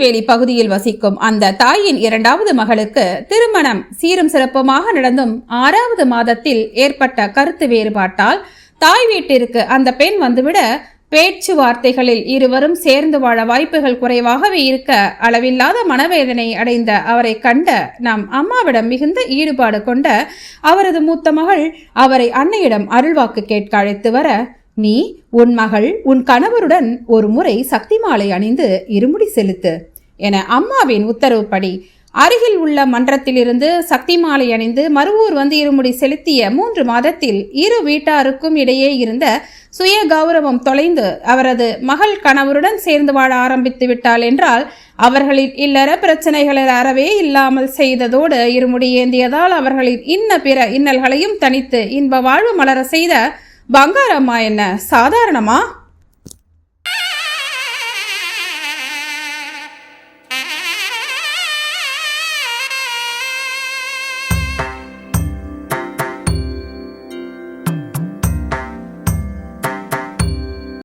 திருநெல்வேலி பகுதியில் வசிக்கும் அந்த தாயின் இரண்டாவது மகளுக்கு திருமணம் சீரும் சிறப்புமாக நடந்தும் ஆறாவது மாதத்தில் ஏற்பட்ட கருத்து வேறுபாட்டால் தாய் வீட்டிற்கு அந்த பெண் வந்துவிட பேச்சுவார்த்தைகளில் இருவரும் சேர்ந்து வாழ வாய்ப்புகள் குறைவாகவே இருக்க அளவில்லாத மனவேதனை அடைந்த அவரை கண்ட நம் அம்மாவிடம் மிகுந்த ஈடுபாடு கொண்ட அவரது மூத்த மகள் அவரை அன்னையிடம் அருள்வாக்கு கேட்க அழைத்து வர நீ உன் மகள் உன் கணவருடன் ஒரு முறை சக்தி மாலை அணிந்து இருமுடி செலுத்து. என அம்மாவின் உத்தரவுப்படி அருகில் உள்ள மன்றத்திலிருந்து சக்தி மாலை அணிந்து மறுவூர் வந்து இருமுடி செலுத்திய மூன்று மாதத்தில் இரு வீட்டாருக்கும் இடையே இருந்த சுய கௌரவம் தொலைந்து அவரது மகள் கணவருடன் சேர்ந்து வாழ ஆரம்பித்து விட்டாள் என்றால் அவர்களின் இல்லற பிரச்சனைகளில் அறவே இல்லாமல் செய்ததோடு இருமுடி ஏந்தியதால் அவர்களின் இன்ன பிற இன்னல்களையும் தனித்து இன்ப வாழ்வு மலர செய்த பங்காரம்மா என்ன? சாதாரணமா?